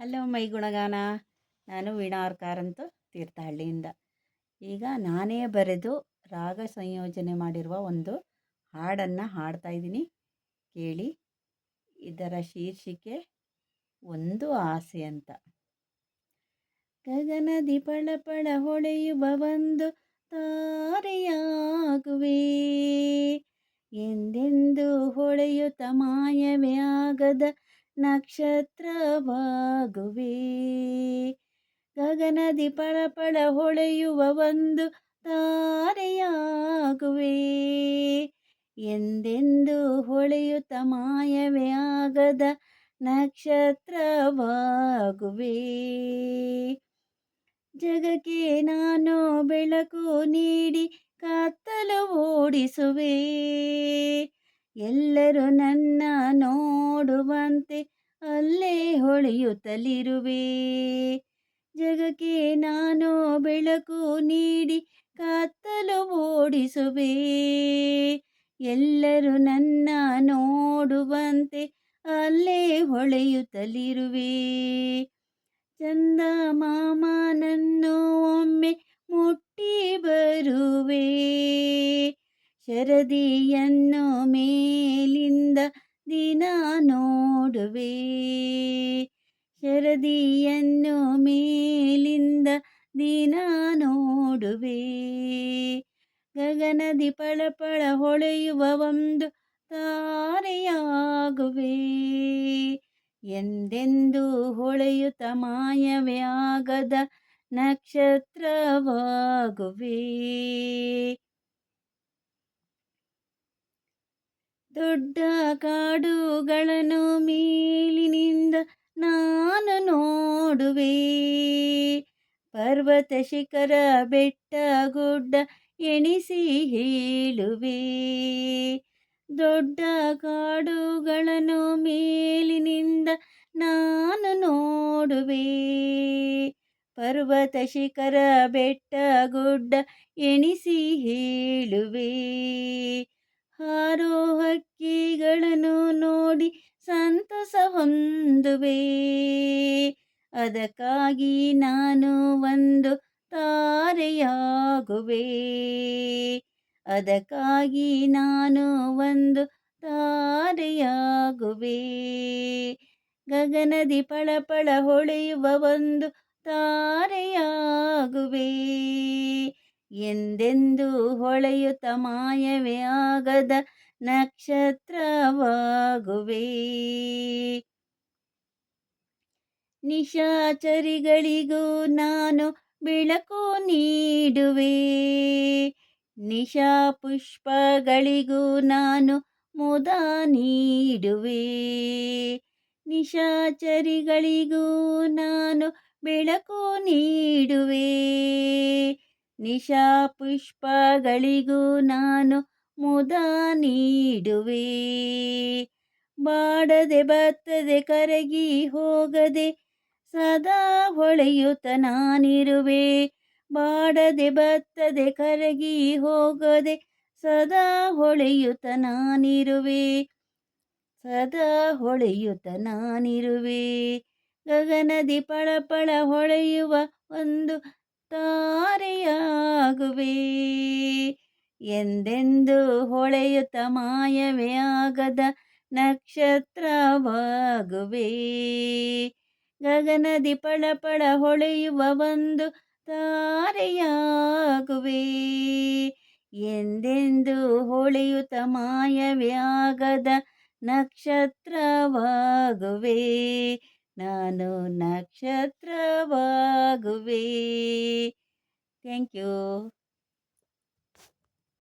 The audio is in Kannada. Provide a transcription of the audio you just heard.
ಹಲೋ ಮೈ ಗುಣಗಾನ. ನಾನು ವೀಣಾ ಆರ್ ಕಾರಂತು ತೀರ್ಥಹಳ್ಳಿಯಿಂದ. ಈಗ ನಾನೇ ಬರೆದು ರಾಗ ಸಂಯೋಜನೆ ಮಾಡಿರುವ ಒಂದು ಹಾಡನ್ನು ಹಾಡ್ತಾ ಇದ್ದೀನಿ. ಕೇಳಿ ಇದರ ಶೀರ್ಷಿಕೆ ಒಂದು ಆಸೆ ಅಂತ. ಗಗನ ಪಳ ಪಳ ಹೊಳೆಯುವ ಒಂದು ತಾರೆಯಾಗುವೆ. ಎಂದೆಂದು ಹೊಳೆಯುತ್ತ ಮಾಯವೇ ಆಗದ ನಕ್ಷತ್ರವಾಗುವೆ. ಗಗನದಿ ಪಳಪಳ ಹೊಳೆಯುವ ಒಂದು ತಾರೆಯಾಗುವೆ. ಎಂದೆಂದು ಹೊಳೆಯುತ್ತ ಮಾಯವೇ ಆಗದ ನಕ್ಷತ್ರವಾಗುವೆ. ಜಗಕ್ಕೆ ನಾನು ಬೆಳಕು ನೀಡಿ ಕತ್ತಲು ಓಡಿಸುವೆ. ಎಲ್ಲರೂ ನನ್ನ ನೋಡುವಂತೆ ಅಲ್ಲೇ ಹೊಳೆಯುತ್ತಲಿರುವೆ. ಜಗಕ್ಕೆ ನಾನು ಬೆಳಕು ನೀಡಿ ಕತ್ತಲು ಓಡಿಸುವೆ. ಎಲ್ಲರೂ ನನ್ನ ನೋಡುವಂತೆ ಅಲ್ಲೇ ಹೊಳೆಯುತ್ತಲಿರುವೆ. ಚಂದ ಮಾಮನನ್ನು ಒಮ್ಮೆ ಮುಟ್ಟಿ ಬರುವೆ. ಶರದಿಯನ್ನು ಮೇಲಿಂದ ದಿನ ನೋಡುವೆ. ಶರದಿಯನ್ನು ಮೇಲಿಂದ ದಿನ ನೋಡುವೆ. ಗಗನದಿ ಪಳಪಳ ಹೊಳೆಯುವ ಒಂದು ತಾರೆಯಾಗುವೆ. ಎಂದೆಂದು ಹೊಳೆಯುತ್ತ ಮಾಯವೇ ಆಗದ ನಕ್ಷತ್ರವಾಗುವೆ. ದೊಡ್ಡ ಕಾಡುಗಳನ್ನು ಮೇಲಿನಿಂದ ನಾನು ನೋಡುವೆ. ಪರ್ವತ ಶಿಖರ ಬೆಟ್ಟ ಗುಡ್ಡ ಎಣಿಸಿ ಹೇಳುವೆ. ದೊಡ್ಡ ಕಾಡುಗಳನ್ನು ಮೇಲಿನಿಂದ ನಾನು ನೋಡುವೆ. ಪರ್ವತ ಶಿಖರ ಬೆಟ್ಟ ಗುಡ್ಡ ಎಣಿಸಿ ಹೇಳುವೆ. ಹಾರೋ ಹಕ್ಕಿಗಳನ್ನು ನೋಡಿ ಸಂತಸ ಹೊಂದುವೆ. ಅದಕ್ಕಾಗಿ ನಾನು ಒಂದು ತಾರೆಯಾಗುವೆ. ಅದಕ್ಕಾಗಿ ನಾನು ಒಂದು ತಾರೆಯಾಗುವೆ. ಗಗನದಿ ಪಳಪಳ ಹೊಳೆಯುವ ಒಂದು ತಾರೆಯಾಗುವೆ. ಎಂದೆಂದು ಹೊಳೆಯುತ್ತ ಮಾಯವೇ ಆಗದ ನಕ್ಷತ್ರವಾಗುವೆ. ನಿಶಾಚರಿಗಳಿಗೂ ನಾನು ಬೆಳಕು ನೀಡುವೆ. ನಿಶಾ ಪುಷ್ಪಗಳಿಗೂ ನಾನು ಮುದ ನೀಡುವೆ. ನಿಶಾಚರಿಗಳಿಗೂ ನಾನು ಬೆಳಕು ನೀಡುವೆ. ನಿಶಾ ಪುಷ್ಪಗಳಿಗೂ ನಾನು ಮುದ ನೀಡುವೆ. ಬಾಡದೆ ಬತ್ತದೆ ಕರಗಿ ಹೋಗದೆ ಸದಾ ಹೊಳೆಯುತ್ತ ನಾನಿರುವೆ. ಬಾಡದೆ ಬತ್ತದೆ ಕರಗಿ ಹೋಗದೆ ಸದಾ ಹೊಳೆಯುತ್ತ ನಾನಿರುವೆ. ಸದಾ ಹೊಳೆಯುತ್ತ ನಾನಿರುವೆ. ಗಗನದಿ ಪಳಪಳ ಹೊಳೆಯುವ ಒಂದು ತಾರೆಯಾಗುವೆ. ಎಂದೆಂದು ಹೊಳೆಯುತ್ತ ಮಾಯವೇ ಆಗದ ನಕ್ಷತ್ರವಾಗುವೆ. ಗಗನದಿ ಪಳಪಳ ಹೊಳೆಯುವ ಒಂದು ತಾರೆಯಾಗುವೆ. ಎಂದೆಂದು ಹೊಳೆಯುತ್ತ ಮಾಯವೇ ಆಗದ ನಕ್ಷತ್ರವಾಗುವೆ. ನಾನು ನಕ್ಷತ್ರವಾಗುವೆ. Thank you